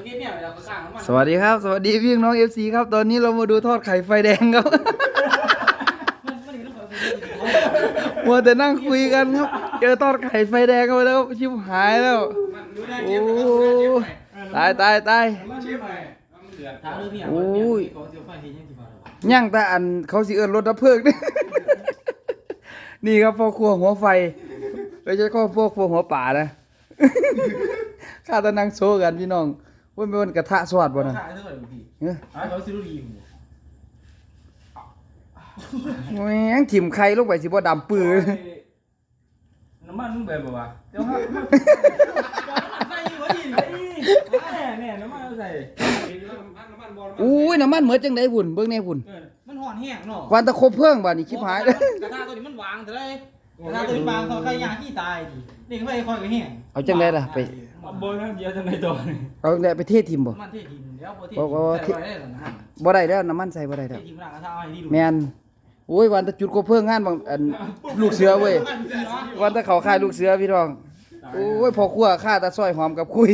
มื่อกี้เนี่ยเราก็ข้างน้ำมันสวัสดีครับ สวัสดีพี่น้องเอฟซีครับ ตอนนี้เรามาดูทอดไข่ไฟแดงครับ มันมันอยู่ตรงไหนมัวแต่นั่งคุยกันครับ เจอทอดไข่ไฟแดงเข้าไปแล้วชิบหายแล้วโอ้ ตายตายตายถามเรื่องเนี่ยโอ้ยเขาจะไฟที่ยังที่บ้านเราย่างแต่อันเขาสิเอินรถดับเพลิงนี่ นี่ครับพ่อครัวหัวไฟไม่ใช่พ่อพวกครัวหัวป่านะ ข้าตะนั่งโซกันพี่น้อง ว่าเป็นกระทะสวัสดบ่นะขายเท่าไหร่พี่เอ้ยเขาซื้อดีอยู่แม่งถิ่มไข่ลงไปสิบ่ดำปื้อน้ำมันมึงแบบว่าเดี๋ยวฮะใส่หัวดีแน่แน่น้ำมันเอาใส่อุ้ยน้ำมันเหมือนจังไดพุ่นเบิ่งแน่พุ่นมันห่อนแห้งเนาะวันตะคบเพิ่งบ่นี่ชิบหายเลยกระทะตัวนี้มันวางแต่ได้กระทะตัวนี้วางเขาใครยางที่ตายดิ เด็กไฟคอยก็แห้งเอาจังไดล่ะไปมาบนทั้งเดียวทั้งในตัวนี่เอาจังไดไปเทถิ่มบ่ มันเททีมเดี๋ยวพอเทบอกว่าใส่ไว้ได้หรอนะบ่ได้แล้วน้ำมันใส่บ่ได้เทแล้วทีมร่างกระทะเอาให้ดีดูแม่นโอ้ยวันตะจุดคบเพิ่งงานบางอันลูกเสือเว้ยวันตะเขาค่ายลูกเสือพี่น้องโอ้ยพอครัวฆ่าตาซอยหอมกับคุย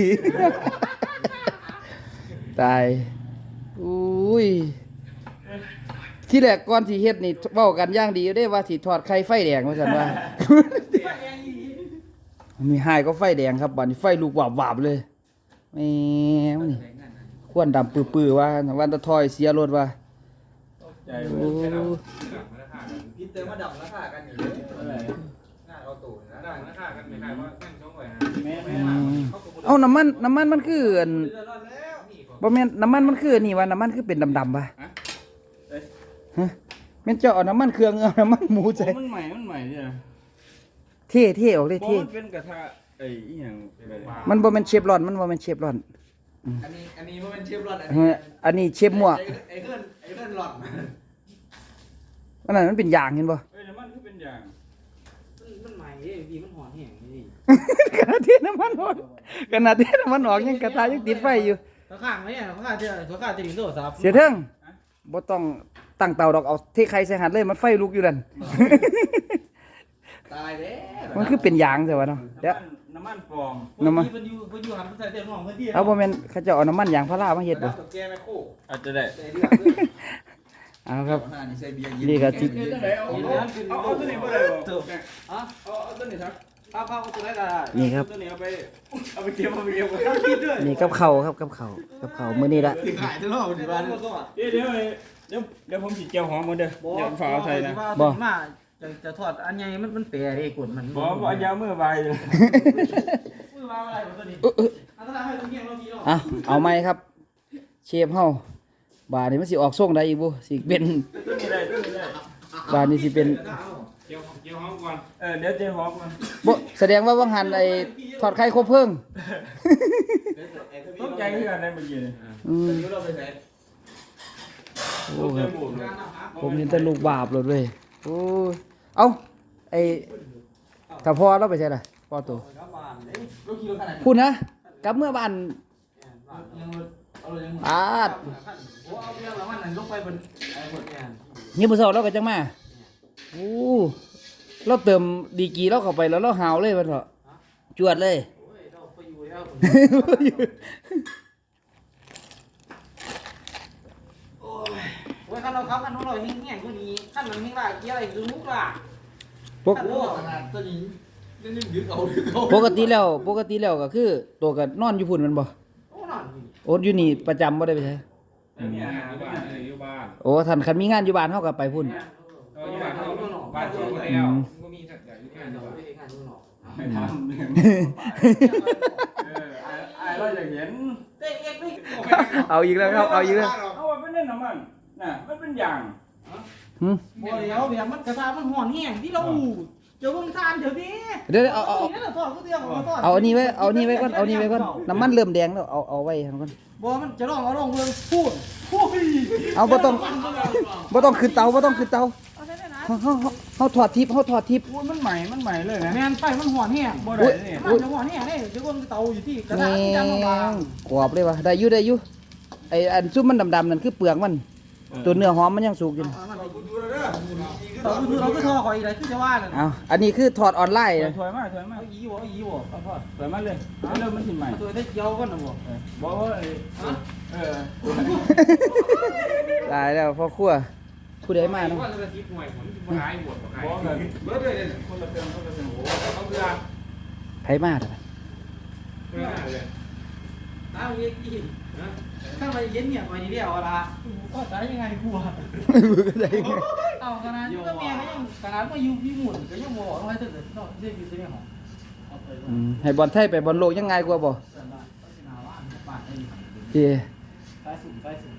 ตายอุ้ยที่แรกก่อนสิเฮ็ดนี่เว้ากันอย่างดีอยู่เด้ว่าสิทอดไข่ไฟแดงว่าซั่นว่า มีหายก็ไฟแดงครับบัดนี้ไฟลุกวาบวาบเลยแม่มันนี่ควนดำปื้อๆว่าวันตะทอยเสียรถว่าใจโอ้พิเตอร์มาดับราคากันอยู่เลยหน้าเราตู่นะได้ราคากันไม่ขายว่าแม่งช่องไว้นะแม่แม่เอาน้ำมันน้ำมันมันคืออันบ่แม่นน้ำมันมันคืออันนี่ว่าน้ำมันคือเป็นดำๆป่ะฮะแม่นเจ้าเอาน้ำมันเครื่องเอาน้ำมันหมูใส่มันใหม่มันใหม่เนี่ย ท่เท่ออกเลยเพราะเท่มันเป็นกระทะไอ้อีหยังแบบมันบ่แม่นเชฟรอน มันบ่แม่นเชฟรอน อันนี้อันนี้มันเป็นเชฟรอนอันเอนี้ออันนี้เชฟมั่วไอ้เพื่อนไอ้เพื่อนหลอนอันนั้นมันเป็นยางเห็นบ่เอ้ยน้ำมันคือเป็นอย่างมันใหม่เด้พี่มันห่อนแห้งนี่ขณะที่น้ำมันออกขณะที่น้ำมันออกยังกระทะยังติดไฟอยู่เขาข้างไหมเขาข้างจะเขาข้างจะดิ่งโทรศัพท์เสียเทิงบ่ต้องตั้งเตาดอกเอาเทไข่ใส่หันเลยมันไฟลุกอยู่นั่น ตายแล้วมันคือเป็นยางใช่ป่ะเนาะเดี๋ยว น้ำมันปลอมน้ำมันเพิ่นอยู่เพิ่นอยู่หันใส่เต็มห้องเพิ่นที่เอาบ่แม่นเขาจะเอาน้ำมันยางพารามาเฮ็ดแล้บ่วกับแกไม่คู่อาจจะได้ใส่เลือดด้วยเอาครับ หน้านี่ใส่เบียร์เย็นนี่ก็สิเอ้ยจังไดเอาเอาเอาเอาตัวนี้บ่ได้บ่เอาเอาตัวนี้ครับข้าวข้าวตัวไหนก็ได้นี่ครับ ตัวนี้เอาไปเอาไปเก็บเอาไปเก็บข้าวคิดด้วยนี่กับเขาวครับกับเขาวกับเขาวมื้อนี้ละถึงหายทั้งรอบที่บ้านเดี๋ยวเดี๋ยวเดี๋ยวเดี๋ยวผมสิเจียวหอมหมดเด้อเดี๋ยวฝากเอาใส่นะ บ่ มา จะจะทอดอันใหญ่มันมันแปรเด้กดมันบ่บ่เอายาวมือใบเลยมือวางอะไรตัวนี้เออเอออันนั้นให้ตัวเงี้ยเราพี่เนาะอะเอาไหมครับ เชฟเฮาบาดนี้มันสิออกส่งได้อีกบ่สิเป็นตัวนี้ได้ตัวนี้ได้บาดนี้สิเป็นเกี่ยวเกี่ยวห้องก่อนเออเดี๋ยวเจียวหอมมันบ่แสดงว่าวังหันไอ้ทอดไข่ครบเพิ่งตกใจคือกันได้เมื่อกี้นี่อืมนิ้วเราไปใส่โอ้ครับผมเห็นแต่ลูกบาปเลยเว้ย โอ้ยเอ้าไอ้ถ้าพ่อเราไปใช่ล่ะพ่อโตลูกคิโลขนาดพูดนะกลับเมื่อบ้านเอาเลยยังปาดโอ้เอาเรื่องแล้วมันลงไปบนไอ้บนแกนเงี้ยมื้อเช้าเราก็จังมาโอ้เราเติมดีกรีเราเข้าไปแล้วเราหาวเลยมันเถอะจวดเลย โอ้ยเราไปอยู่แล้วโอ้ยคัน เราครับอันนู้นเราแห้งๆกว่านี้คันมันแห้งล่ะเกี่ยวอะไรคือมุกล่ะปกโอ้ขนาดตัวนี้นี่นี่ดึกเอาดึกเอาปกติแล้วปกติแล้วก็คือ ตัวก็นอนอยู่พุ่นแมันบ่โอ้นอนอยู่โอ้อยู่นี่ประจำบ่ได้ไปใช้เนี่ยอยู่บ้านอยู่บ้านโอ้ท่านคันมีงานอยู่บ้านเฮาก็ไปพุ่นอยู่บ้านเขาบ้านเขาแล้วก็มีสักอย่างอยู่แค่งานนี้เราว่าไปงานนู้นเนาะไม่ทำเนี่ยเออไอ้ไอ้เราอยากเห็นเด็กเอ็กนี่เอาอีกแล้วครับเอาอีกแล้ว เอาว่าเป็นเล่นน้ำมัน น่ะมันเป็นอย่างหึบ่เดี๋ยวแบบมันกระทามันห่อนแห้งที่เราเจ้าเบิ่งทานเดี๋ยวนี้เดี๋ยวเอาเอาเอานี่เราทอดก็เตียงเราทอดเอาอันนี้ไว้เอาอันนี้ไว้ก่อนเอาอันนี้ไว้ก่อนน้ำมันเริ่มแดงแล้วเอาเอาไว้ทางก่อนบ่มันจะลองเอาลองเบิ่งพูดพูดเอาบ่ต้องบ่ต้องขึ้นเตาบ่ต้องขึ้นเตาเอาใช่ได้นะเฮาเฮาเฮาเฮาถอดทิพย์เฮาถอดทิพย์อุ้ยมันใหม่มันใหม่เลยนะแม่นไฟมันห่อนแห้งบ่ได้นี่มันจะห่อนแห้งเด้เจ้าเบิ่งเตาอยู่ที่กระแหทะที่จังบางกรอบเลยว่ะได้อยู่ได้อยู่ไอ้อันซุ่มมันดำๆนั่นคือเปลือกมัน ตัวเนื้อหอมมันยังสุกอยู่ต่อคุณเราก็ทอคอยอะไรขึ้นจะว่าเลยเอาอันนี้คือถอดออนไลน์นะถอยมาถอยมาเอาอีบ่เอาอีบ่ถอดถอยมาเลยเริ่มมันถิ่นใหม่เอาตัวได้เกี่ยวกันนะบ่บอกว่าเออตายแล้วพ่อครัวผู้ใดมาเนาะว่าจะทิพย์หน่วยผลที่ร้ายบวชกับใครบอกเลย เบิร์ดเลยคนละเติมคนละเติมโอ้เขาเรือไผมาเด้อเรือเลยอ้าวเย็นอีถ้าไปเย็นเนี่ยไปนี่เดียวละก็ตายยังไงกูอะก็ได้ไงเอาขนาดนี้ก็แม่ก็ยังขนาดมาอยู่พี่หมุนก็ยังบ่บอกว่าให้ตื่นเนาะเรียกอยู่ที่นี่หรอเอาไปอืมให้บอลไทยไปบอลโลกยังไงกว่าบ่เสร็จแล้วก็สินาว่าอันบ้านไอ้เด้ใต้สูงใต้สูง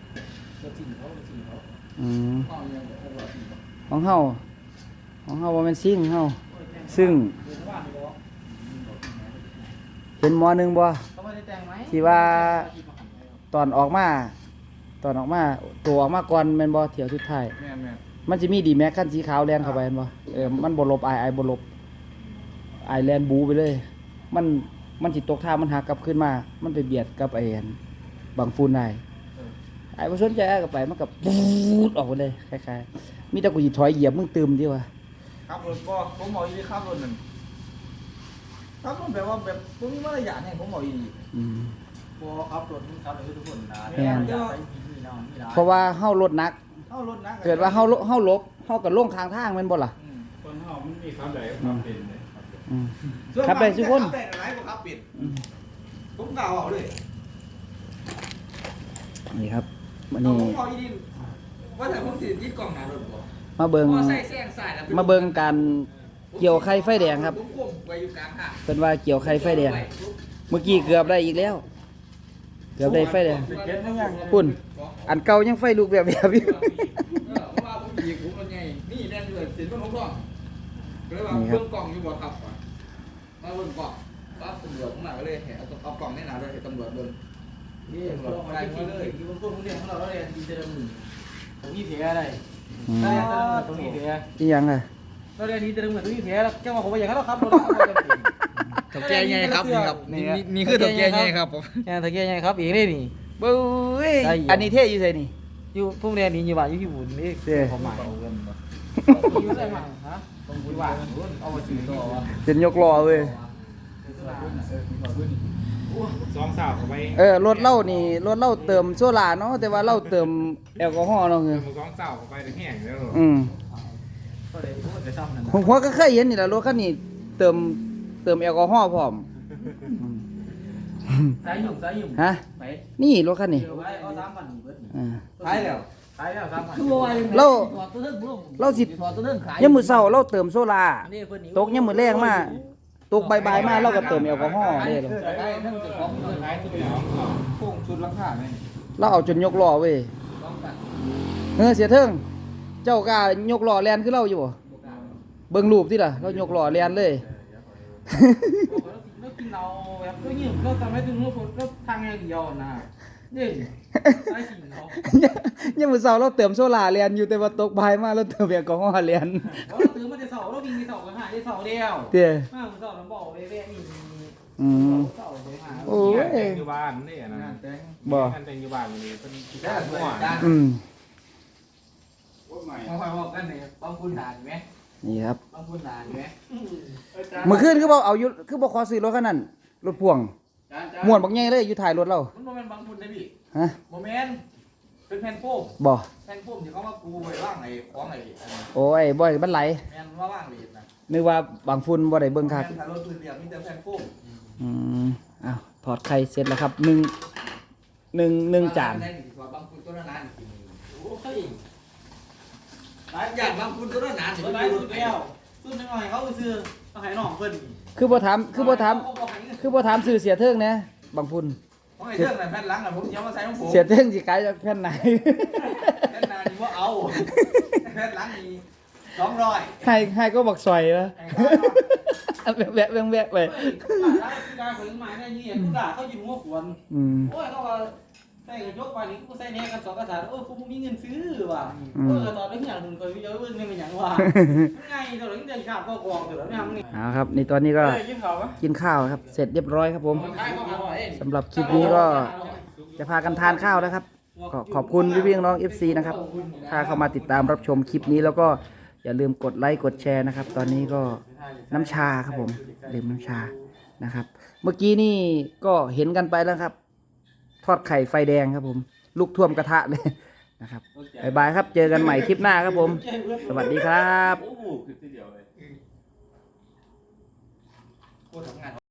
ก็จริงเขาจริงเขาอืมเอาอย่างเดียวเอาแบบนี้ของเฮาของเฮาบ่แม่นซิ่งเฮาซึ่ง เดินว่าไปบ่เห็นหมอหนึงบ่เขาไม่ได้แต่งไหมที่ว่าตอนออกมา ตอนออกมา ตัวออกมาก่อนแม่นบ่เที่ยวสุดท้ายแม่แม่มันจะมีดีแม็กคันสีขาวแลนเข้าไปเห็นบ่เออมันบ่ลบไอไอบ่ลบไอแลนบูไปเลย มันมันสิตกท่ามันหักกลับขึ้นมา มันไปเบียดกับไอ้อันบางฟูนได้ไอ้บ่สนใจไอ้ก็ไปมันก็ปูดออกไปเลยคล้ายๆมีแต่กูสิถอยเหยียบมึงตืมดิว่ะครับรถบอกผมบอกอีดีครับรถนั่น ครับรถแบบว่าแบบผมมีมารยาทเนี่ยผมบอกอีดีอืมบ่ขับรถมึงขับเลยทุกคนนะแม่นอย่าไปมีน้องมีหลานเพราะว่าเฮารถหนัก เข้ารถนะเกิดว่าเฮาลเฮาลบเฮาก็ลงข้างทางแม่นบ่ล่ะอืมคนเฮามันมีความใดความเป็นเลยอืม ส่วนครับได้ทุกคนขับได้หลายกว่าขับปิดผมกล่าวเอาเลยนี่ครับวันเอานี้ผมบอกอีดีว่าแต่ผมสิยึดกล่องหน้ารถบ่มาเบิ่งพอใส่แซงสายแล้วมาเบิ่งการ เกี่ยวไข่ไฟแดงครับผมควบไว้อยู่กลางห้างเพิ่นว่าเกี่ยวไข่ไฟแดง เมื่อกี้เกือบได้อีกแล้ว เกือบได้ไฟแดงเก็ตยังปุ่นอันเก่ายังไฟลุกแบบแบบอยู่เออเพราะว่าผมยิงผมมันไงนี่แน่นเลยสินมันผมกล่องก็เลยว่านี่ครับเบิ่งกล่องอยู่บ่ครับว่ะมาเบิ่งกล่องปั๊บตำรวจข้างหน้าก็เลยให้เอาเอากล่องในหน้ารถให้ตำรวจเบิ่งนี่พวกมันกินเลยที่พวกมึงเรียนของเราเราเรียนดีเจริญมือตรงนี้เสียอะไรอืมเราเรียนตรงนี้เสียอีหยังอะ เราเรียนดีเจริญมือตรงนี้เสียแล้วจังหวะผมไปอย่างนั้นเราขับรถถกแก่ไงครับนี่ครับนี่ครับนี่คือถกแก่ไงครับผมแกตะเกียงไงครับอีกนี่นี่บุ้ยอันนี้เท่อยู่ไสนี่อยู่พวกเรียนนี่อยู่บ้านอยู่พี่บุญนี่เด้ความหมายอยู่ได้มาฮะตรงบุญบ้านเอามาจืดต่อวะเป็นยกล้อเว้ยสองสาวเข้าไปเออรถเล่านี่รถเล่าเติมโซล่าเนาะแต่ว่าเล่าเติมแอลกอฮอล์เนาะคือสองสาวเข้าไปแห้งแล้วอืม ก็เลยพูดจะซ้ำนั่นผมผมก็เคยเห็นนี่แหละรถคันนี้เติมเติมแอลกอฮอล์พร้อมอืมสายหยุ่มสายหยุ่มฮะไปนี่รถคันนี้เดี๋ยวไว้เอาสามพันเบิดอ่าท้ายแล้วขายแล้วสามพันเราถอดตัวเรื่องบุ้งเราสิถอดตัวเรื่องขายยามมื้อเช้าเราเติมโซล่าอันนี้เพิ่นนี่ตกยามมื้อแรงมาตกบ่ายๆมาเราก็เติมแอลกอฮอล์เด้อขายทั้งเจ้าของเพิ่นขายตัวเองโค้งชุดราคาไหมเราเอาจนยกล้อเว้ยต้องกันเออเสียเทิง เจ้ากล้ายกล้อแลนคือเราอยู่บ่เบิ่งรูปติล่ะเรายกล้อแลนเลย แล้วกินเราแบบก็ยืมก็ทำให้ถึงว่าคนก็ทางอย่างเดียวนะนี่ใช่สิ่งเขายังมื้อเช้าเราเติมโซล่าแลนอยู่แต่ว่าตกบ่ายมาเราเติมแอลกอฮอล์แลนเพราะเราถือมาแต่เสาเราวิ่งในเสากันหาได้เสาเดียวเด้อมาเสาเราบอกเว้ยนี่อืมเสาไปหาโอ้ยแต่งอยู่บ้านนี่นะบ่งานแต่งอยู่บ้านนี่เป็นที่บ้านหัวอืม มาคอยบอกกันเนี่ยบางคุณด่านไหมนี่ครับบางคุณด่านไหมเมื่อคืนคือบ่เอาอยู่คือบ่ขอซื้อรถคันนั้นรถพ่วงม่วนบักใหญ่เลยอยู่ท้ายรถเรามันโมเมนต์บางคุณนะพี่ฮะโมเมนต์เป็นแผ่นโฟมบ่แผ่นโฟมที่เขามาปูไว้ว่างไอ้ของไอ้อันนั้นโอ้ยบ่อยมันไหลแม่นว่าว่างเลยนะนึกว่าบางฝุ่นบ่ได้เบิ่งคักแม่นถ้ารถพื้นเรียบมีแต่แผ่นโฟมอืมอ้าวถอดไข่เสร็จแล้วครับหนึ่งหนึ่งหนึ่งจาน อ้ยหลายอย่างบางคุณตัวละนานสุดท้ายสุดแล้วสุดหน่อยเขาซื้อเอาให้น้องเพิ่นคือบ่ถามคือบ่ถามคือบ่ถามซื้อเสียเทิงนะบางฝุ่นของไอ้เรื่องนั้นแผ่นหลังน่ะผมเดี๋ยวมาใส่ของผมเสียเทิงสิขายจากแผ่นไหนแผ่นหน้านี่ว่าเอาแผ่นหลังนี่สองร้อยให้ให้ก็บอกซอยวะแวะแวะแวะแวะไปเฮ้ยด่าได้การถึงหมายได้นี่กูด่าเขายิงหัวขวนอืมโอ้ยเขาว่าใส่กระจกไปนี่กูใส่แน่กันสองกระถางเออกูบ่มีเงินซื้อ ว่ะเออตอนนี้อย่างมึงเคยวิจารณ์เบิ่งนี่มันหยังว่ะไงตอนนี้เดือนขาดก็กองเดี๋ยวนี้มึงนี่เอาครับนี่ตอนนี้ก็เฮ้ยกินข้าวปะกินข้าวครับ เสร็จเรียบร้อยครับผมใช่ก็เอาเองสำหรับคลิปนี้ก็จะพากันทานข้าวแล้วครับก็ขอบคุณพี่ๆน้องๆ FC นะครับถ้าเข้ามาติดตามรับชมคลิปนี้แล้วก็อย่าลืมกดไลค์กดแชร์นะครับ ตอนนี้ก็น้ำชาครับผมดื่มน้ำชานะครับ เมื่อกี้นี่ก็เห็นกันไปแล้วครับ ทอดไข่ไฟแดงครับผม ลูกท่วมกระทะเลย นะครับบายบายครับ เจอกันใหม่คลิปหน้าครับผม สวัสดีครับ